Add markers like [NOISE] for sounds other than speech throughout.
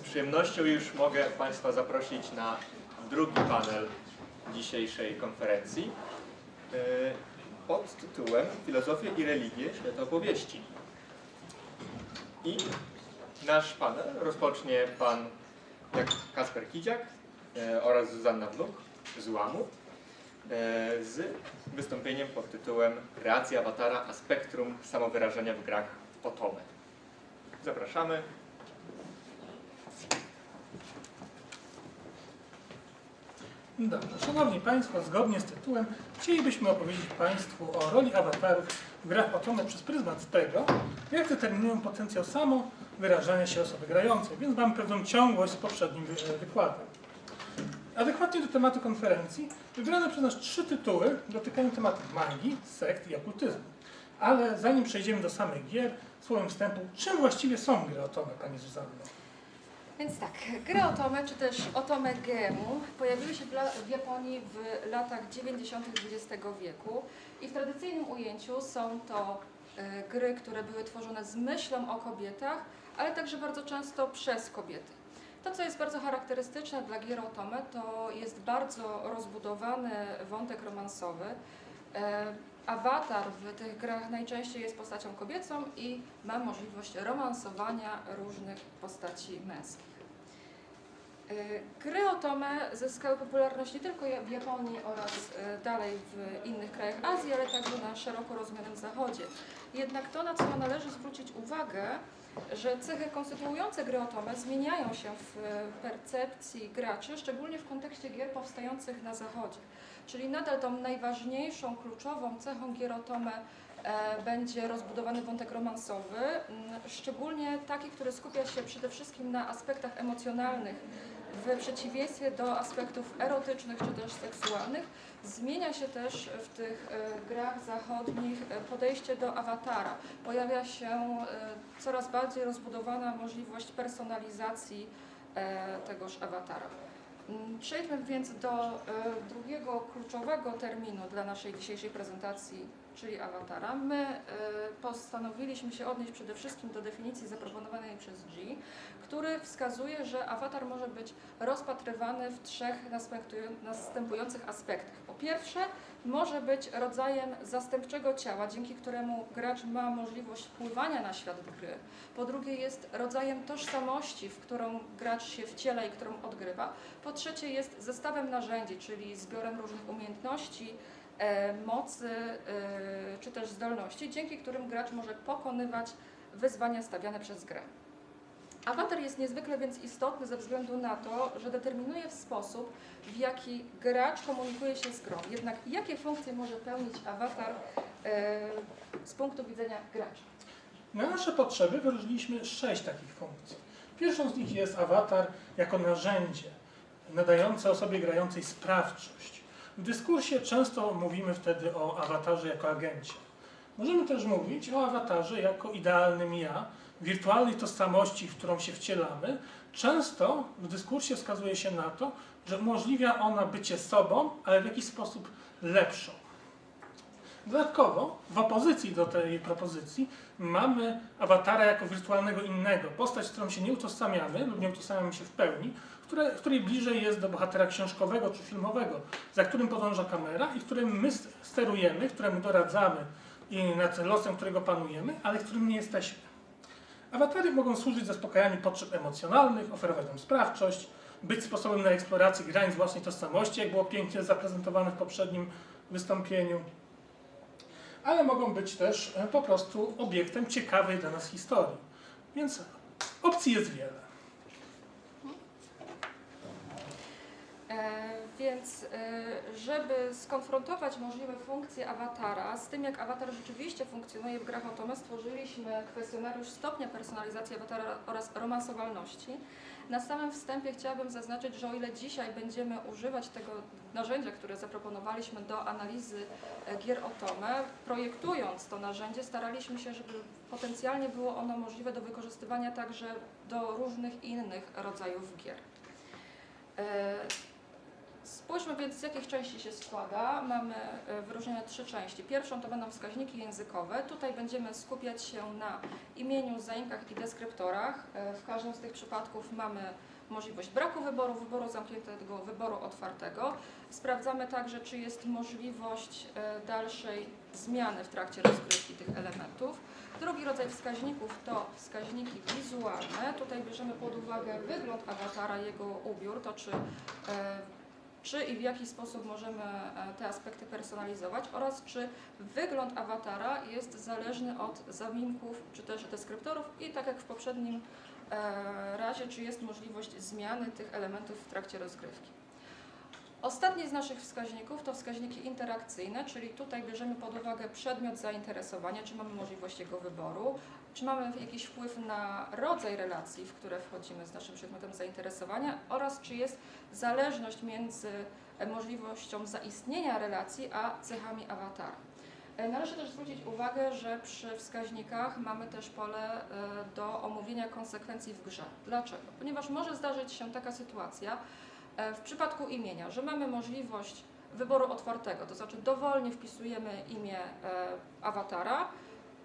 Z przyjemnością już mogę Państwa zaprosić na drugi panel dzisiejszej konferencji yy, pod tytułem Filozofię i religię światopowieści. I nasz panel rozpocznie pan Kasper Kidziak e, oraz Zuzanna Wnuk z Łamu e, z wystąpieniem pod tytułem Kreacja awatara a spektrum samowyrażenia w grach Otome. Zapraszamy. Dobrze, Szanowni Państwo, zgodnie z tytułem chcielibyśmy opowiedzieć Państwu o roli awatarów w grach Otome przez pryzmat tego, jak determinują potencjał samo wyrażania się osoby grającej, więc mamy pewną ciągłość z poprzednim wy- wykładem. Adekwatnie do tematu konferencji wybrane przez nas trzy tytuły dotykają tematów magii, sekt i okultyzmu. Ale zanim przejdziemy do samych gier, słowem wstępu, czym właściwie są gry Otome, Pani Zuzanno? Więc tak, gry Otome, czy też Otome Gemu pojawiły się w, Japonii w latach 90. XX wieku i w tradycyjnym ujęciu są to e, gry, które były tworzone z myślą o kobietach, ale także bardzo często przez kobiety. To, co jest bardzo charakterystyczne dla gier Otome, to jest bardzo rozbudowany wątek romansowy. Awatar w tych grach najczęściej jest postacią kobiecą i ma możliwość romansowania różnych postaci męskich. Y, Gry Otome zyskały popularność nie tylko w Japonii oraz y, dalej w innych krajach Azji, ale także na szeroko rozumianym Zachodzie. Jednak to, na co należy zwrócić uwagę, że cechy konstytuujące gry Otome zmieniają się w percepcji graczy, szczególnie w kontekście gier powstających na Zachodzie. Czyli nadal tą najważniejszą, kluczową cechą gier e, będzie rozbudowany wątek romansowy, mm, szczególnie taki, który skupia się przede wszystkim na aspektach emocjonalnych, w przeciwieństwie do aspektów erotycznych czy też seksualnych. Zmienia się też w tych e, grach zachodnich e, podejście do awatara. Pojawia się e, coraz bardziej rozbudowana możliwość personalizacji e, tegoż awatara. Mm, Przejdźmy więc do e, drugiego kluczowego terminu dla naszej dzisiejszej prezentacji, czyli awatara. My e, postanowiliśmy się odnieść przede wszystkim do definicji zaproponowanej przez G, który wskazuje, że awatar może być rozpatrywany w trzech następują- następujących aspektach. Po pierwsze, może być rodzajem zastępczego ciała, dzięki któremu gracz ma możliwość wpływania na świat gry. Po drugie, jest rodzajem tożsamości, w którą gracz się wciela i którą odgrywa. Po trzecie, jest zestawem narzędzi, czyli zbiorem różnych umiejętności, e, mocy e, czy też zdolności, dzięki którym gracz może pokonywać wyzwania stawiane przez grę. Awatar jest niezwykle więc istotny ze względu na to, że determinuje w sposób, w jaki gracz komunikuje się z grą. Jednak jakie funkcje może pełnić awatar e, z punktu widzenia gracza? Na nasze potrzeby wyróżniliśmy sześć takich funkcji. Pierwszą z nich jest awatar jako narzędzie nadające osobie grającej sprawczość. W dyskursie często mówimy wtedy o awatarze jako agencie. Możemy też mówić o awatarze jako idealnym ja, wirtualnej tożsamości, w którą się wcielamy. Często w dyskursie wskazuje się na to, że umożliwia ona bycie sobą, ale w jakiś sposób lepszą. Dodatkowo, w opozycji do tej propozycji, mamy awatara jako wirtualnego innego, postać, z którą się nie utożsamiamy lub nie utożsamiamy się w pełni, które, której bliżej jest do bohatera książkowego czy filmowego, za którym podąża kamera i którym my sterujemy, któremu doradzamy i nad losem którego panujemy, ale którym nie jesteśmy. Awatary mogą służyć zaspokajaniu potrzeb emocjonalnych, oferować nam sprawczość, być sposobem na eksplorację granic własnej tożsamości, jak było pięknie zaprezentowane w poprzednim wystąpieniu, ale mogą być też e, po prostu obiektem ciekawej dla nas historii. Więc opcji jest wiele. E, Więc, e, żeby skonfrontować możliwe funkcje awatara z tym, jak awatar rzeczywiście funkcjonuje w grach Otome, stworzyliśmy kwestionariusz stopnia personalizacji awatara oraz romansowalności. Na samym wstępie chciałabym zaznaczyć, że o ile dzisiaj będziemy używać tego narzędzia, które zaproponowaliśmy do analizy e, gier Otome, projektując to narzędzie, staraliśmy się, żeby potencjalnie było ono możliwe do wykorzystywania także do różnych innych rodzajów gier. Spójrzmy więc, z jakich części się składa. Mamy e, wyróżnione trzy części. Pierwszą to będą wskaźniki językowe. Tutaj będziemy skupiać się na imieniu, zaimkach i deskryptorach. E, W każdym z tych przypadków mamy możliwość braku wyboru, wyboru zamkniętego, wyboru otwartego. Sprawdzamy także, czy jest możliwość e, dalszej zmiany w trakcie rozgrywki tych elementów. Drugi rodzaj wskaźników to wskaźniki wizualne. Tutaj bierzemy pod uwagę wygląd awatara, jego ubiór, to czy, czy i w jaki sposób możemy e, te aspekty personalizować oraz czy wygląd awatara jest zależny od zaimków czy też deskryptorów i tak jak w poprzednim e, razie, czy jest możliwość zmiany tych elementów w trakcie rozgrywki. Ostatni z naszych wskaźników to wskaźniki interakcyjne, czyli tutaj bierzemy pod uwagę przedmiot zainteresowania, czy mamy możliwość jego wyboru, czy mamy jakiś wpływ na rodzaj relacji, w które wchodzimy z naszym przedmiotem zainteresowania oraz czy jest zależność między e, możliwością zaistnienia relacji a cechami awatara. E, Należy też zwrócić uwagę, że przy wskaźnikach mamy też pole e, do omówienia konsekwencji w grze. Dlaczego? Ponieważ może zdarzyć się taka sytuacja, W przypadku imienia, że mamy możliwość wyboru otwartego, to znaczy dowolnie wpisujemy imię e, awatara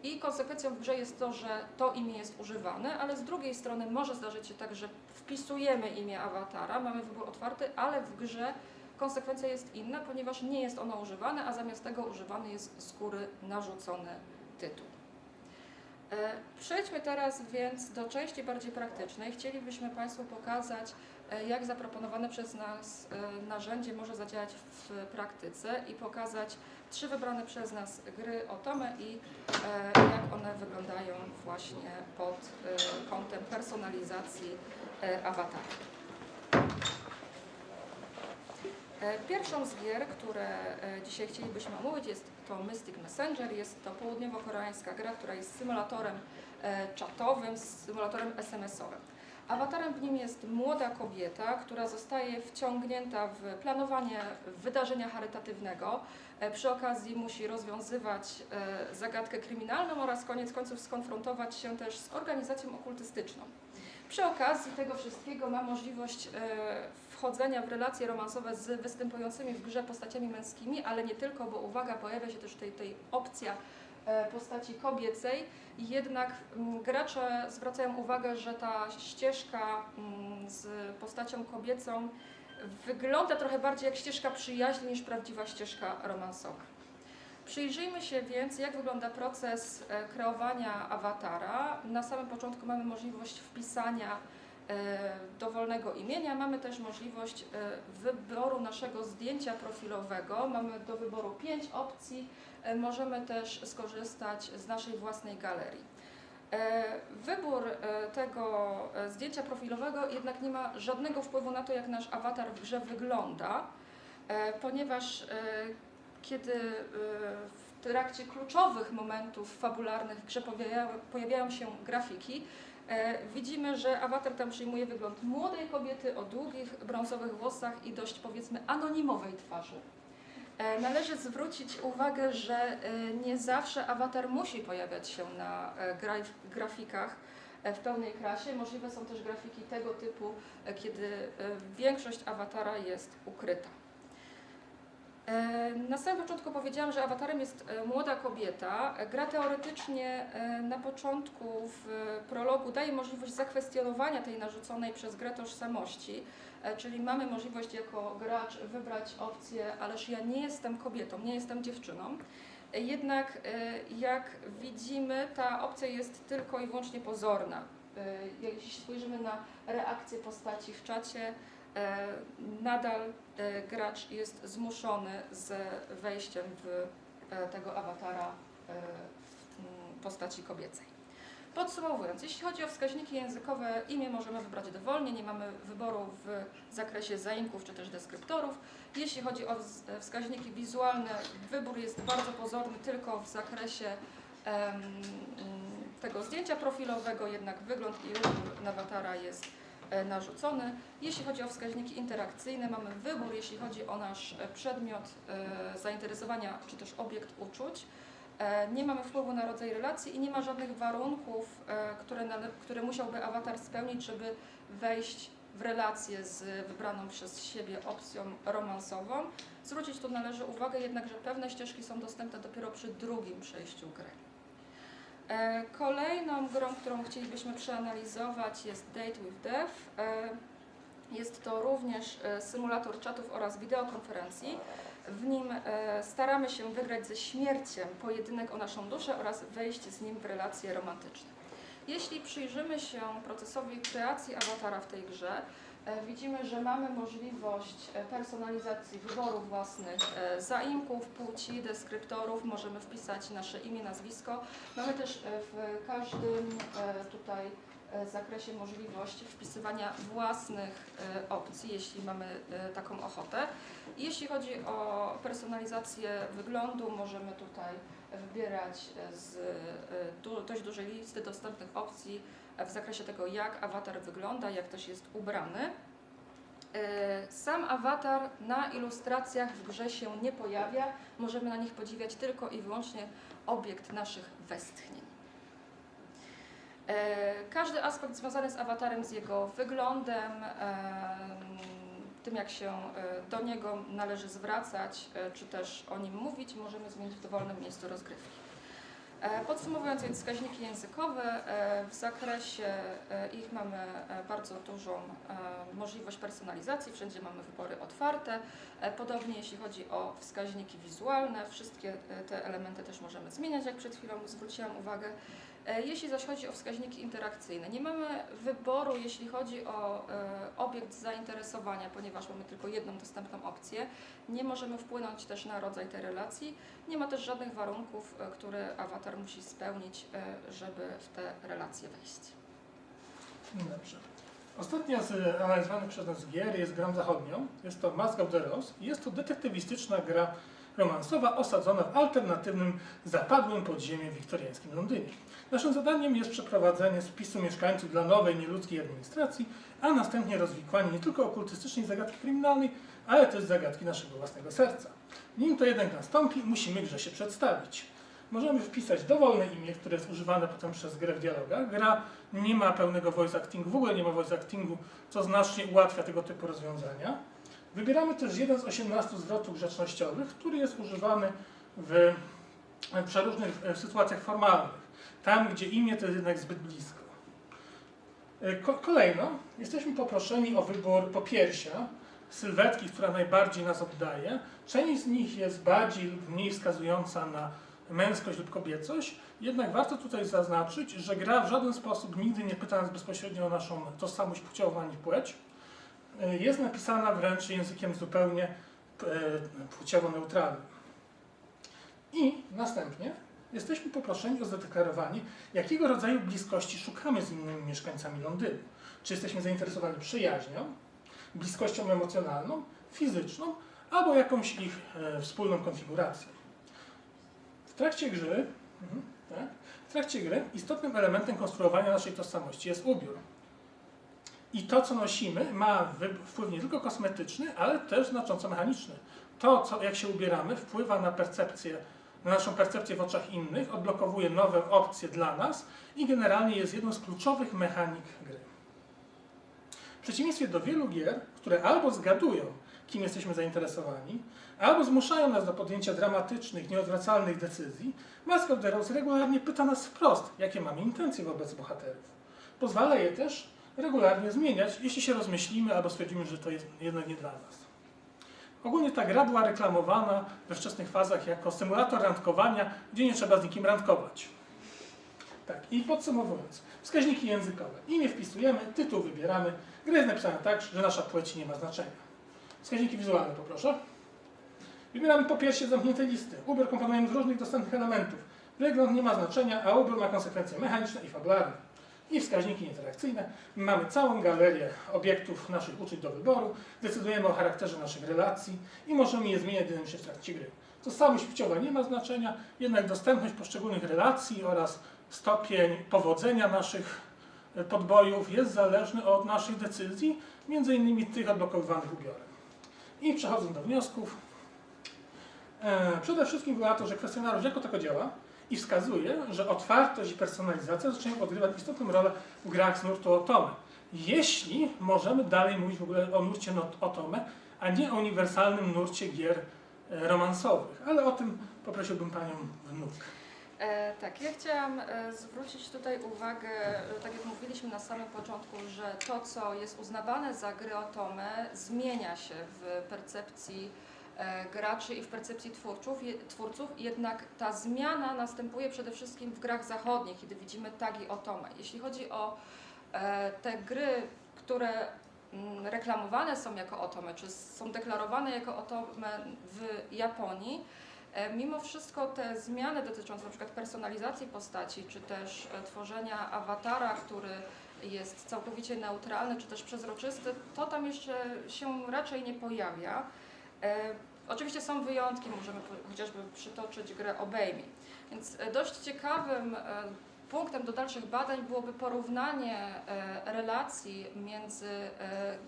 i konsekwencją w grze jest to, że to imię jest używane, ale z drugiej strony może zdarzyć się tak, że wpisujemy imię awatara, mamy wybór otwarty, ale w grze konsekwencja jest inna, ponieważ nie jest ono używane, a zamiast tego używany jest z góry narzucony tytuł. E, Przejdźmy teraz więc do części bardziej praktycznej. Chcielibyśmy Państwu pokazać, e, jak zaproponowane przez nas e, narzędzie może zadziałać w praktyce i pokazać trzy wybrane przez nas gry Otome i e, jak one wyglądają właśnie pod e, kątem personalizacji e, awatara. E, Pierwszą z gier, które e, dzisiaj chcielibyśmy omówić jest to Mystic Messenger. Jest to południowo-koreańska gra, która jest symulatorem e, czatowym, symulatorem SMS-owym. Awatarem w nim jest młoda kobieta, która zostaje wciągnięta w planowanie wydarzenia charytatywnego. E, Przy okazji musi rozwiązywać e, zagadkę kryminalną oraz koniec końców skonfrontować się też z organizacją okultystyczną. Przy okazji tego wszystkiego ma możliwość e, wchodzenia w relacje romansowe z występującymi w grze postaciami męskimi, ale nie tylko, bo uwaga, pojawia się też tutaj, tutaj opcja postaci kobiecej. Jednak mm, gracze zwracają uwagę, że ta ścieżka mm, z postacią kobiecą wygląda trochę bardziej jak ścieżka przyjaźni niż prawdziwa ścieżka romansowa. Przyjrzyjmy się więc, jak wygląda proces e, kreowania awatara. Na samym początku mamy możliwość wpisania e, dowolnego imienia. Mamy też możliwość e, wyboru naszego zdjęcia profilowego. Mamy do wyboru pięć opcji. E, Możemy też skorzystać z naszej własnej galerii. E, Wybór e, tego e, zdjęcia profilowego jednak nie ma żadnego wpływu na to, jak nasz awatar w grze wygląda, e, ponieważ e, kiedy e, w trakcie kluczowych momentów fabularnych w grze pojawiają, się grafiki, e, widzimy, że awatar tam przyjmuje wygląd młodej kobiety o długich brązowych włosach i dość powiedzmy anonimowej twarzy. E, Należy zwrócić uwagę, że e, nie zawsze awatar musi pojawiać się na e, graf- grafikach e, w pełnej krasie. Możliwe są też grafiki tego typu, e, kiedy e, większość awatara jest ukryta. E, Na samym początku powiedziałam, że awatarem jest e, młoda kobieta. Gra teoretycznie e, na początku w prologu daje możliwość zakwestionowania tej narzuconej przez grę tożsamości, czyli mamy możliwość jako gracz wybrać opcję, ależ ja nie jestem kobietą, nie jestem dziewczyną. Jednak jak widzimy, ta opcja jest tylko i wyłącznie pozorna. Jeśli spojrzymy na reakcję postaci w czacie, nadal e, gracz jest zmuszony z wejściem w e, tego awatara e, w mm, postaci kobiecej. Podsumowując, jeśli chodzi o wskaźniki językowe, imię możemy wybrać dowolnie, nie mamy wyboru w zakresie zaimków czy też deskryptorów. Jeśli chodzi o wskaźniki wizualne, wybór jest bardzo pozorny tylko w zakresie mm, tego zdjęcia profilowego, jednak wygląd i ubiór awatara jest e, narzucony. Jeśli chodzi o wskaźniki interakcyjne, mamy wybór, jeśli chodzi o nasz e, przedmiot e, zainteresowania czy też obiekt uczuć. E, Nie mamy wpływu na rodzaj relacji i nie ma żadnych warunków, e, które, które musiałby awatar spełnić, żeby wejść w relację z wybraną przez siebie opcją romansową. Zwrócić tu należy uwagę jednak, że pewne ścieżki są dostępne dopiero przy drugim przejściu gry. E, Kolejną grą, którą chcielibyśmy przeanalizować jest Date with Death. E, Jest to również e, symulator czatów oraz wideokonferencji. W nim staramy się wygrać ze śmiercią pojedynek o naszą duszę oraz wejść z nim w relacje romantyczne. Jeśli przyjrzymy się procesowi kreacji awatara w tej grze, widzimy, że mamy możliwość e, personalizacji wyboru własnych e, zaimków, płci, deskryptorów, możemy wpisać nasze imię, nazwisko. Mamy też e, w każdym e, tutaj e, zakresie możliwość wpisywania własnych e, opcji, jeśli mamy e, taką ochotę. Jeśli chodzi o personalizację wyglądu, możemy tutaj wybierać z e, dość dużej listy dostępnych opcji w zakresie tego, jak awatar wygląda, jak też jest ubrany. E, Sam awatar na ilustracjach w grze się nie pojawia, możemy na nich podziwiać tylko i wyłącznie obiekt naszych westchnień. E, Każdy aspekt związany z awatarem, z jego wyglądem, em, tym jak się e, do niego należy zwracać, e, czy też o nim mówić, możemy zmienić w dowolnym miejscu rozgrywki. E, Podsumowując więc wskaźniki językowe, e, w zakresie e, ich mamy bardzo dużą możliwość personalizacji, wszędzie mamy wybory otwarte. Podobnie jeśli chodzi o wskaźniki wizualne, wszystkie te elementy też możemy zmieniać, jak przed chwilą zwróciłam uwagę. E, Jeśli zaś chodzi o wskaźniki interakcyjne, nie mamy wyboru, jeśli chodzi o e, obiekt zainteresowania, ponieważ mamy tylko jedną dostępną opcję. Nie możemy wpłynąć też na rodzaj tej relacji. Nie ma też żadnych warunków, e, które awatar musi spełnić, żeby w te relacje wejść. Dobrze. Ostatnia z analizowanych przez nas gier jest grą zachodnią. Jest to Mask of the Rose jest to detektywistyczna gra romansowa osadzona w alternatywnym, zapadłym podziemie wiktoriańskim Londynie. Naszym zadaniem jest przeprowadzenie spisu mieszkańców dla nowej, nieludzkiej administracji, a następnie rozwikłanie nie tylko okultystycznej zagadki kryminalnej, ale też zagadki naszego własnego serca. Nim to jednak nastąpi, musimy grze się przedstawić. Możemy wpisać dowolne imię, które jest używane potem przez grę w dialogach. Gra nie ma pełnego voice actingu, w ogóle nie ma voice actingu, co znacznie ułatwia tego typu rozwiązania. Wybieramy też jeden z 18 zwrotów grzecznościowych, który jest używany w przeróżnych sytuacjach formalnych. Tam, gdzie imię to jest jednak zbyt blisko. E, Ko- kolejno jesteśmy poproszeni o wybór popiersia, sylwetki, która najbardziej nas oddaje. Część z nich jest bardziej lub mniej wskazująca na męskość lub kobiecość, jednak warto tutaj zaznaczyć, że gra w żaden sposób nigdy nie pyta nas bezpośrednio o naszą tożsamość płciową ani płeć. E, Jest napisana wręcz językiem zupełnie e, płciowo neutralnym. I następnie jesteśmy poproszeni o zadeklarowanie, jakiego rodzaju bliskości szukamy z innymi mieszkańcami Londynu. Czy jesteśmy zainteresowani przyjaźnią, bliskością emocjonalną, fizyczną, albo jakąś ich e, wspólną konfiguracją. W trakcie gry, mhm, tak, w trakcie gry istotnym elementem konstruowania naszej tożsamości jest ubiór. I to, co nosimy, ma wpływ nie tylko kosmetyczny, ale też znacząco mechaniczny. To, co, jak się ubieramy, wpływa na percepcję, na naszą percepcję w oczach innych, odblokowuje nowe opcje dla nas i generalnie jest jedną z kluczowych mechanik gry. W przeciwieństwie do wielu gier, które albo zgadują, kim jesteśmy zainteresowani, albo zmuszają nas do podjęcia dramatycznych, nieodwracalnych decyzji, Mask of the Rose regularnie pyta nas wprost, jakie mamy intencje wobec bohaterów. Pozwala je też regularnie zmieniać, jeśli się rozmyślimy albo stwierdzimy, że to jest jednak nie dla nas. Ogólnie ta gra była reklamowana we wczesnych fazach jako symulator randkowania, gdzie nie trzeba z nikim randkować. Tak, i podsumowując, wskaźniki językowe. Imię wpisujemy, tytuł wybieramy. Gra jest napisana tak, że nasza płeć nie ma znaczenia. Wskaźniki wizualne poproszę. Wybieramy po piersie zamkniętej listy. Ubiór komponujemy z różnych dostępnych elementów. Wygląd nie ma znaczenia, a ubiór ma konsekwencje mechaniczne i fabularne. I wskaźniki interakcyjne. Mamy całą galerię obiektów naszych uczuć do wyboru. Decydujemy o charakterze naszych relacji i możemy je zmieniać dynamicznie w trakcie gry. Tożsamość płciowa nie ma znaczenia, jednak dostępność poszczególnych relacji oraz stopień powodzenia naszych e, podbojów jest zależny od naszych decyzji, między innymi tych odblokowywanych ubiorem. I przechodząc do wniosków, e, przede wszystkim wygląda to, że kwestionariusz jako tako działa i wskazuje, że otwartość i personalizacja zaczynają odgrywać istotną rolę w grach z nurtu Otome. jeśli możemy dalej mówić w ogóle o nurcie Otome, a nie o uniwersalnym nurcie gier e, romansowych. Ale o tym poprosiłbym Panią wnuk. E, tak, ja chciałam e, zwrócić tutaj uwagę, że tak jak mówiliśmy na samym początku, że to, co jest uznawane za gry Otome, zmienia się w percepcji e, graczy i w percepcji twórców, twórców, jednak ta zmiana następuje przede wszystkim w grach zachodnich, kiedy widzimy tagi Otome. Jeśli chodzi o e, te gry, które mm, reklamowane są jako Otome, czy są deklarowane jako Otome w Japonii, E, Mimo wszystko te zmiany dotyczące przykład personalizacji postaci, czy też e, tworzenia awatara, który jest całkowicie neutralny, czy też przezroczysty, to tam jeszcze się raczej nie pojawia. E, oczywiście są wyjątki, możemy chociażby przytoczyć grę Obejmij. Więc e, dość ciekawym e, punktem do dalszych badań byłoby porównanie relacji między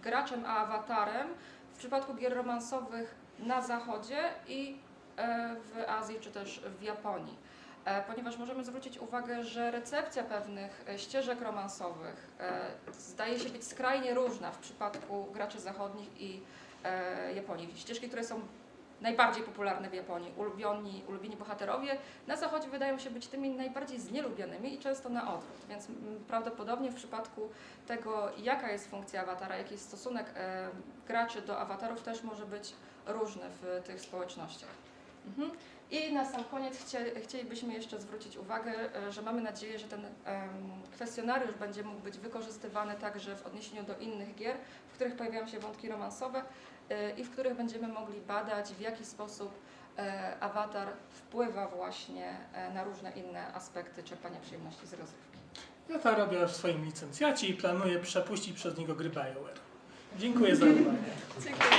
graczem a awatarem w przypadku gier romansowych na zachodzie i w Azji czy też w Japonii. Ponieważ możemy zwrócić uwagę, że recepcja pewnych ścieżek romansowych zdaje się być skrajnie różna w przypadku graczy zachodnich i Japonii. Ścieżki, które są najbardziej popularne w Japonii, ulubioni, ulubieni bohaterowie, na zachodzie wydają się być tymi najbardziej znielubionymi i często na odwrót. Więc prawdopodobnie w przypadku tego, jaka jest funkcja awatara, jaki jest stosunek e, graczy do awatarów, też może być różny w tych społecznościach. Mhm. I na sam koniec chcie, chcielibyśmy jeszcze zwrócić uwagę, e, że mamy nadzieję, że ten kwestionariusz będzie mógł być wykorzystywany także w odniesieniu do innych gier, w których pojawiają się wątki romansowe e, i w których będziemy mogli badać, w jaki sposób e, awatar wpływa właśnie na różne inne aspekty czerpania przyjemności z rozrywki. Ja to robię w swoim licencjacie i planuję przepuścić przez niego gry BioWare. Dziękuję za uwagę. [LAUGHS] Dziękuję.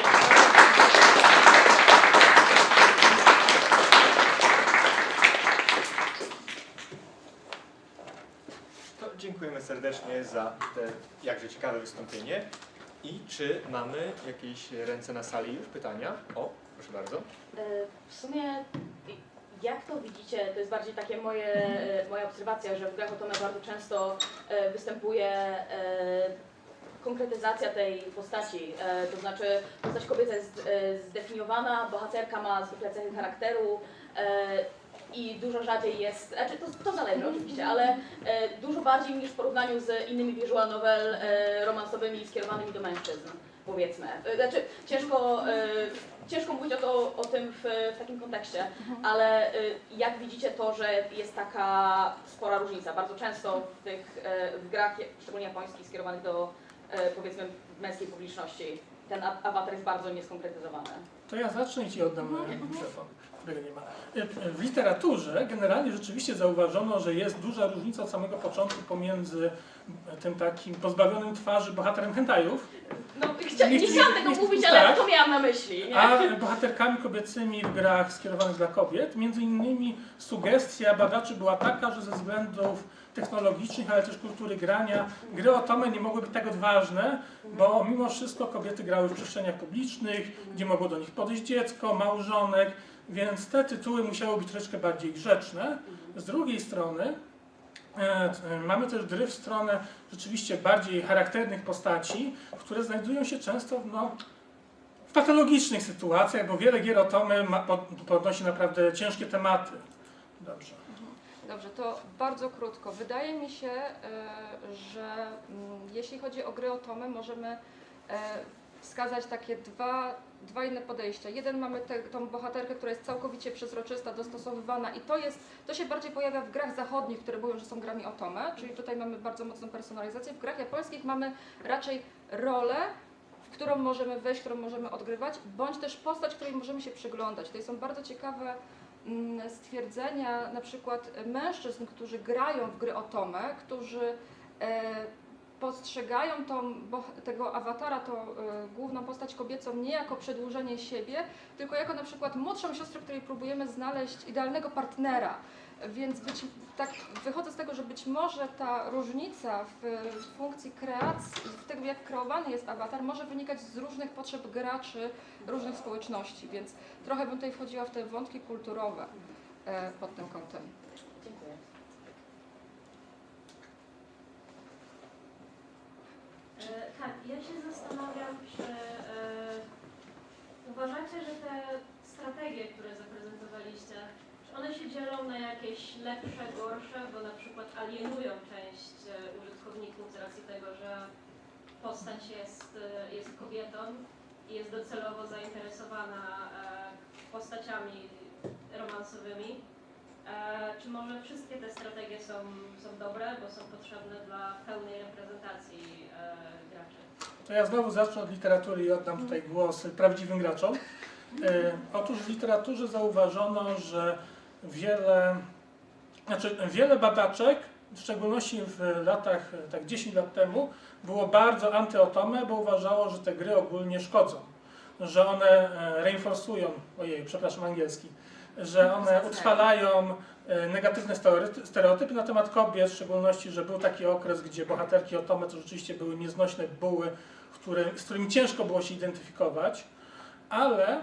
To dziękujemy serdecznie za te jakże ciekawe wystąpienie. I czy mamy jakieś ręce na sali już? Pytania? O, proszę bardzo. E, W sumie jak to widzicie, to jest bardziej takie moje, e, moja obserwacja, że w grach Otome bardzo często e, występuje konkretyzacja tej postaci, to znaczy postać kobieta jest zdefiniowana, bohaterka ma zwykle cechy charakteru i dużo rzadziej jest, znaczy to, to zależy oczywiście, ale e, dużo bardziej niż w porównaniu z innymi visual novel e, romansowymi skierowanymi do mężczyzn, powiedzmy. E, Znaczy ciężko, e, ciężko mówić o, to, o tym w, w takim kontekście, ale y, jak widzicie to, że jest taka spora różnica? Bardzo często w tych e, w grach, szczególnie japońskich, skierowanych do e, powiedzmy męskiej publiczności, ten awatar jest bardzo nieskonkretyzowany. To ja zacznę i Ci oddam e, mikrofon, którego nie ma. E, W literaturze generalnie rzeczywiście zauważono, że jest duża różnica od samego początku pomiędzy tym takim pozbawionym twarzy bohaterem hentajów, No, chcia, nie Nie- chciałam tego nie- mówić, tak. ale to miałam na myśli. Nie? a bohaterkami kobiecymi w grach skierowanych dla kobiet. Między innymi sugestia badaczy była taka, że ze względów technologicznych, ale też kultury grania, gry Otome nie mogły być tak odważne, bo mimo wszystko kobiety grały w przestrzeniach publicznych, gdzie mogło do nich podejść dziecko, małżonek, więc te tytuły musiały być troszeczkę bardziej grzeczne. Z drugiej strony e, e, mamy też gry w stronę rzeczywiście bardziej charakternych postaci, które znajdują się często w, no, w patologicznych sytuacjach, bo wiele gier pod, podnosi naprawdę ciężkie tematy. Dobrze. Dobrze, to bardzo krótko. Wydaje mi się, e, że mm, jeśli chodzi o gry o Tomę, możemy wskazać takie dwa, dwa inne podejścia. Jeden mamy tę tą bohaterkę, która jest całkowicie przezroczysta, dostosowywana i to jest, to się bardziej pojawia w grach zachodnich, które mówią, że są grami o czyli tutaj mamy bardzo mocną personalizację. W grach japońskich mamy raczej rolę, w którą możemy wejść, którą możemy odgrywać, bądź też postać, której możemy się przyglądać. Tutaj są bardzo ciekawe mm, stwierdzenia na przykład mężczyzn, którzy grają w gry o którzy e, postrzegają tą, tego awatara, tą e, główną postać kobiecą nie jako przedłużenie siebie, tylko jako na przykład młodszą siostrę, której próbujemy znaleźć idealnego partnera. Więc być, tak wychodzę z tego, że być może ta różnica w, w funkcji kreacji, w tego jak kreowany jest awatar, może wynikać z różnych potrzeb graczy, różnych społeczności, więc trochę bym tutaj wchodziła w te wątki kulturowe e, pod tym kątem. Tak, ja się zastanawiam, czy e, uważacie, że te strategie, które zaprezentowaliście, czy one się dzielą na jakieś lepsze, gorsze, bo na przykład alienują część e, użytkowników z racji tego, że postać jest, e, jest kobietą i jest docelowo zainteresowana postaciami romansowymi, E, Czy może wszystkie te strategie są, są dobre, bo są potrzebne dla pełnej reprezentacji e, graczy? To ja znowu zacznę od literatury i oddam tutaj głos prawdziwym graczom. E, otóż w literaturze zauważono, że wiele, znaczy wiele badaczek, w szczególności w latach, tak 10 lat temu, było bardzo antyotome, bo uważało, że te gry ogólnie szkodzą. Że one reinforcują, ojej, przepraszam angielski, że one utrwalają e, negatywne stereotypy- na temat kobiet, w szczególności, że był taki okres, gdzie bohaterki otome to rzeczywiście były nieznośne buły, które, z którymi ciężko było się identyfikować, ale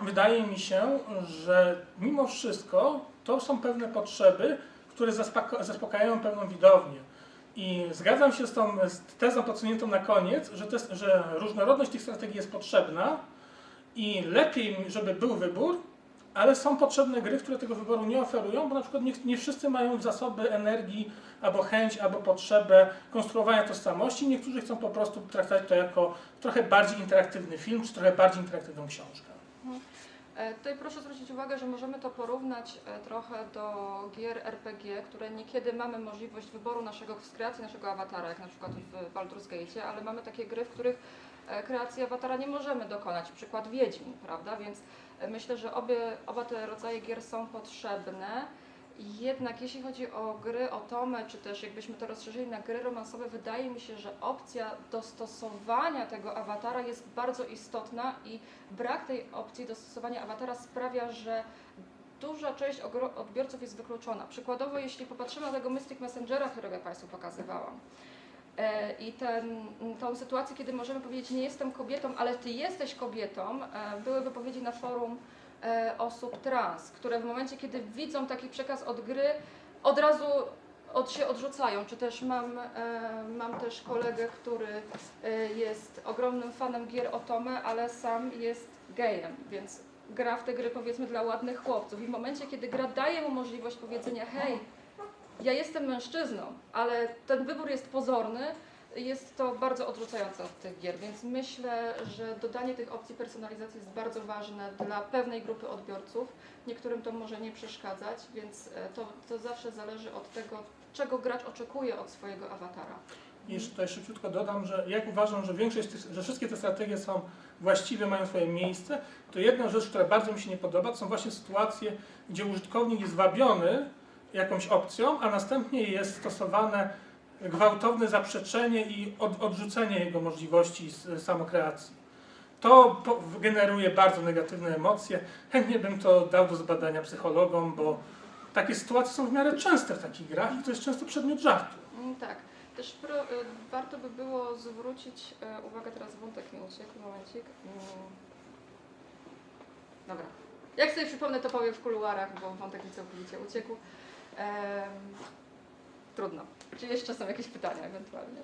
wydaje mi się, że mimo wszystko to są pewne potrzeby, które zaspokajają pewną widownię. I zgadzam się z tą z tezą podsuniętą na koniec, że, jest, że różnorodność tych strategii jest potrzebna i lepiej, żeby był wybór, ale są potrzebne gry, które tego wyboru nie oferują, bo na przykład nie, nie wszyscy mają zasoby energii, albo chęć, albo potrzebę konstruowania tożsamości. Niektórzy chcą po prostu traktować to jako trochę bardziej interaktywny film, czy trochę bardziej interaktywną książkę. E, Tutaj proszę zwrócić uwagę, że możemy to porównać e, trochę do gier RPG, które niekiedy mamy możliwość wyboru naszego, kreacji naszego awatara, jak na przykład w Baldur's Gate, ale mamy takie gry, w których e, kreacji awatara nie możemy dokonać, przykład Wiedźmin, prawda? Więc myślę, że obie, oba te rodzaje gier są potrzebne. Jednak jeśli chodzi o gry o tomę, czy też jakbyśmy to rozszerzyli na gry romansowe, wydaje mi się, że opcja dostosowania tego awatara jest bardzo istotna i brak tej opcji dostosowania awatara sprawia, że duża część odbiorców jest wykluczona. Przykładowo, jeśli popatrzymy na tego Mystic Messengera, którego Państwu pokazywałam, i ten, tą sytuację, kiedy możemy powiedzieć, nie jestem kobietą, ale Ty jesteś kobietą, e, były wypowiedzi na forum e, osób trans, które w momencie, kiedy widzą taki przekaz od gry, od razu od, się odrzucają. Czy też mam, e, mam też kolegę, który e, jest ogromnym fanem gier o Tomę, ale sam jest gejem, więc gra w te gry powiedzmy dla ładnych chłopców. I w momencie, kiedy gra daje mu możliwość powiedzenia, hej, ja jestem mężczyzną, ale ten wybór jest pozorny, jest to bardzo odrzucające od tych gier, więc myślę, że dodanie tych opcji personalizacji jest bardzo ważne dla pewnej grupy odbiorców. Niektórym to może nie przeszkadzać, więc e, to, to zawsze zależy od tego, czego gracz oczekuje od swojego awatara. I jeszcze tutaj szybciutko dodam, że jak uważam, że większość, tych, że wszystkie te strategie są właściwe, mają swoje miejsce, to jedna rzecz, która bardzo mi się nie podoba, to są właśnie sytuacje, gdzie użytkownik jest wabiony jakąś opcją, a następnie jest stosowane gwałtowne zaprzeczenie i od, odrzucenie jego możliwości z, samokreacji. To generuje bardzo negatywne emocje. Chętnie bym to dał do zbadania psychologom, bo takie sytuacje są w miarę częste w takich grach i to jest często przedmiot żartu. Mm, Tak. Też pro, y, warto by było zwrócić y, uwagę, teraz wątek mi uciekł, momencik. Mm. Dobra. Jak sobie przypomnę, to powiem w kuluarach, bo wątek mi całkowicie uciekł. Trudno. Czy jeszcze są jakieś pytania ewentualnie?